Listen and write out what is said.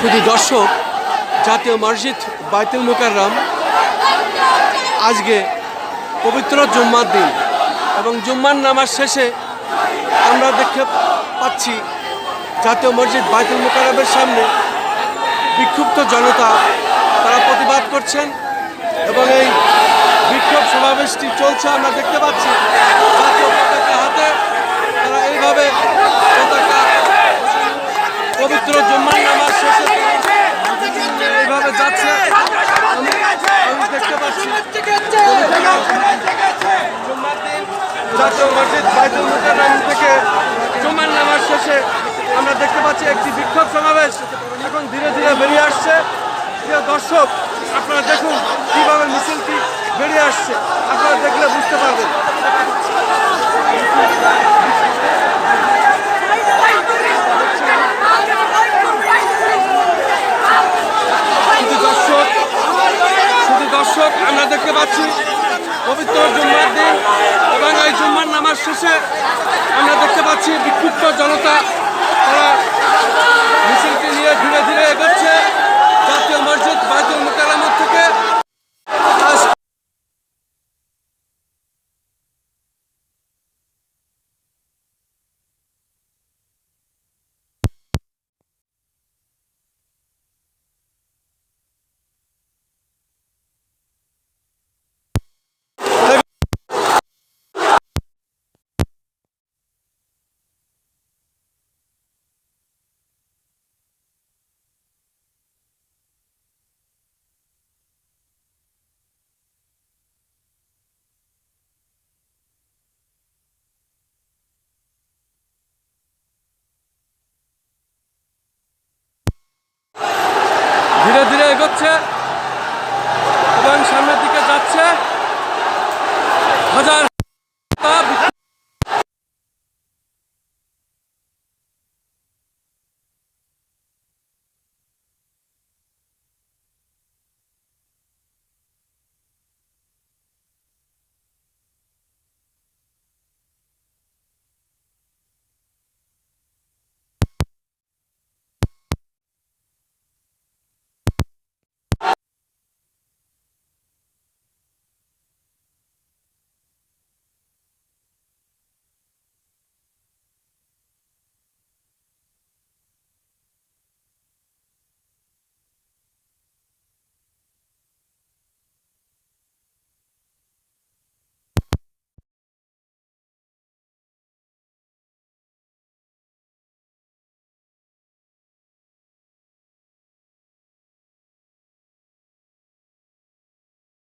শুধু দর্শক, জাতীয় মসজিদ বাইতুল মুকাররম, আজকে পবিত্র জুম্মার দিন এবং জুম্মার নামাজ শেষে আমরা দেখতে পাচ্ছি জাতীয় মসজিদ বাইতুল মুকাররমের সামনে বিক্ষুব্ধ জনতা, তারা প্রতিবাদ করছেন এবং এই বিক্ষোভ সমাবেশটি চলছে। আমরা দেখতে পাচ্ছি জাতীয় পতাকা হাতে, তারা এইভাবে পতাকা পবিত্র জুম্মার নামাজ শেষে তারা এইভাবে যাচ্ছে আমি আমি দেখতে পাচ্ছি জুম্মার দিন জাতীয় মসজিদ বাইতুল মুকাররম থেকে জুম্মার নামাজ শেষে আমরা দেখতে পাচ্ছি একটি বিক্ষোভ সমাবেশ। এখন ধীরে ধীরে বেরিয়ে আসছে। প্রিয় দর্শক, আপনারা দেখুন কীভাবে মিছিলটি বেরিয়ে আসছে। আপনারা দেখলে বুঝতে পারবেন। দর্শক দর্শক আমরা দেখতে পাচ্ছি পবিত্র জুম্মার দিন এবং এই জুম্মার নামাজ শেষে ধীরে ধীরে এগোচ্ছে এবং সামনের দিকে যাচ্ছে। হাজার